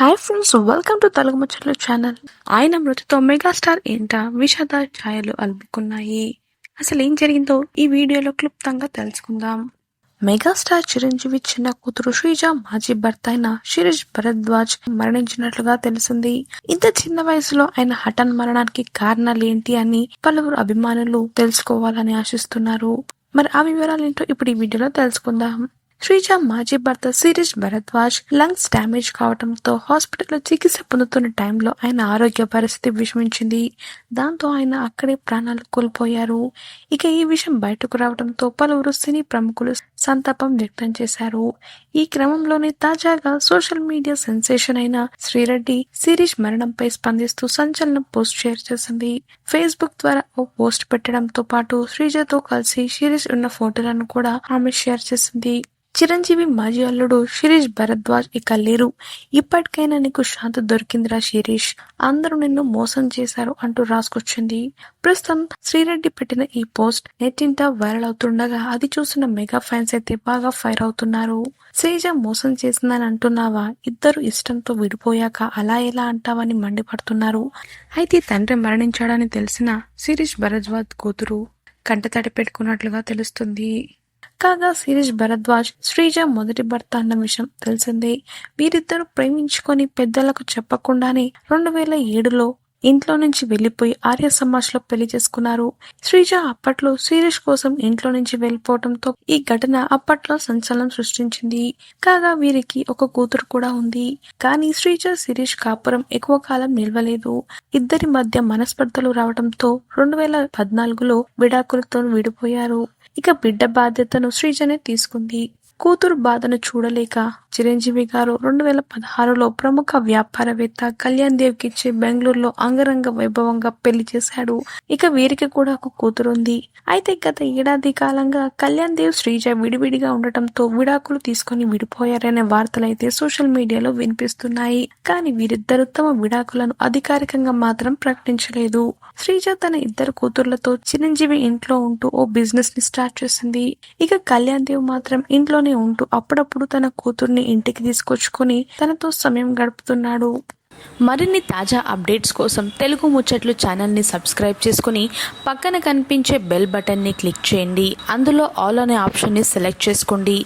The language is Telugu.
Hi friends welcome to Telugu ముచ్చట్లు ఛానల్ ఆయన మృతితో మెగాస్టార్ ఏంట? విషాద ఛాయలు అలుపుకున్నాయి. అసలు ఏం జరిగిందో ఈ వీడియోలో క్లుప్తంగా తెలుసుకుందాం. మెగాస్టార్ చిరంజీవి చిన్న కూతురు శ్రీజ మాజీ భర్త అయిన శిరీష్ భరద్వాజ్ మరణించినట్లుగా తెలిసింది. ఇంత చిన్న వయసులో ఆయన హఠాన్ మరణానికి కారణాలు ఏంటి అని పలువురు అభిమానులు తెలుసుకోవాలని ఆశిస్తున్నారు. మరి ఆ వివరాలేంటో ఇప్పుడు ఈ వీడియోలో తెలుసుకుందాం. శ్రీజ మాజీ భర్త శిరీష్ భరద్వాజ్ లంగ్స్ డ్యామేజ్ కావడంతో హాస్పిటల్లో చికిత్స పొందుతున్న టైంలో ఆయన ఆరోగ్య పరిస్థితి విషమించింది. దాంతో ఆయన అక్కడే ప్రాణాలు కోల్పోయారు. ఇక ఈ విషయం బయటకు రావడంతో పలువురు సినీ ప్రముఖులు సంతాపం వ్యక్తం చేశారు. ఈ క్రమంలోనే తాజాగా సోషల్ మీడియా సెన్సేషన్ అయిన శ్రీరెడ్డి శిరీష్ మరణంపై స్పందిస్తూ సంచలనం పోస్ట్ షేర్ చేసింది. ఫేస్బుక్ ద్వారా ఓ పోస్ట్ పెట్టడంతో పాటు శ్రీజతో కలిసి శిరీష్ ఉన్న ఫోటోలను కూడా ఆమె షేర్ చేసింది. చిరంజీవి మాజీ అల్లుడు శిరీష్ భరద్వాజ్ ఇక లేరు. ఇప్పటికైనా నీకు శాంతి దొరికిందిరా శిరీష్. అందరూ నిన్ను మోసం చేశారు అంటూ రాసుకొచ్చింది. ప్రస్తుతం శ్రీరెడ్డి పెట్టిన ఈ పోస్ట్ నెట్టింట వైరల్ అవుతుండగా అది చూసిన మెగా ఫ్యాన్స్ అయితే బాగా ఫైర్ అవుతున్నారు. శ్రీజ మోసం చేసిందని అంటున్నావా? ఇద్దరు ఇష్టంతో విడిపోయాక అలా ఎలా అంటావని మండిపడుతున్నారు. అయితే తండ్రి మరణించాడని తెలిసిన శిరీష్ భరద్వాజ్ కూతురు కంటతడి పెట్టుకున్నట్లుగా తెలుస్తుంది. కాగా శిరీష్ భరద్వాజ్ శ్రీజ మొదటి భర్త అన్న విషయం తెలిసిందే. వీరిద్దరూ ప్రేమించుకొని పెద్దలకు చెప్పకుండానే రెండు వేల ఏడులో ఇంట్లో నుంచి వెళ్ళిపోయి ఆర్య సమాజ్లో పెళ్ళి చేసుకున్నారు. శ్రీజ అప్పట్లో శిరీష్ కోసం ఇంట్లో నుంచి వెళ్ళిపోవడంతో ఈ ఘటన అప్పట్లో సంచలనం సృష్టించింది. కాగా వీరికి ఒక కూతురు కూడా ఉంది. కానీ శ్రీజ శిరీష్ కాపురం ఎక్కువ కాలం నిల్వలేదు. ఇద్దరి మధ్య మనస్పర్ధలు రావడంతో రెండు వేల పద్నాలుగులో విడాకులతో విడిపోయారు. ఇక బిడ్డ బాధ్యతను శ్రీజనే తీసుకుంది. కూతురు బాధను చూడలేక చిరంజీవి గారు రెండు వేల పదహారులో ప్రముఖ వ్యాపారవేత్త కళ్యాణ్ దేవ్ కిచ్చి బెంగళూరులో అంగరంగ వైభవంగా పెళ్ళి చేశాడు. ఇక వీరికి కూడా ఒక కూతురు ఉంది. అయితే గత ఏడాది కాలంగా కళ్యాణ్ దేవ్ శ్రీజ విడివిడిగా ఉండటంతో విడాకులు తీసుకొని విడిపోయారనే వార్తలు అయితే సోషల్ మీడియాలో వినిపిస్తున్నాయి. కానీ వీరిద్దరు తమ విడాకులను అధికారికంగా మాత్రం ప్రకటించలేదు. శ్రీజ తన ఇద్దరు కూతుర్లతో చిరంజీవి ఇంట్లో ఉంటూ ఓ బిజినెస్ని స్టార్ట్ చేసింది. ఇక కళ్యాణ్ దేవ్ మాత్రం ఇంట్లో ఇంట్లోనే ఉంటూ అప్పుడప్పుడు తన కూతుర్ని ఇంటికి తీసుకొచ్చుకొని తనతో సమయం గడుపుతున్నాడు. మరిన్ని తాజా అప్డేట్స్ కోసం తెలుగు ముచ్చట్లు ఛానల్ని సబ్స్క్రైబ్ చేసుకుని పక్కన కనిపించే బెల్ బటన్ని క్లిక్ చేయండి. అందులో ఆల్ అనే ఆప్షన్ని సెలెక్ట్ చేసుకోండి.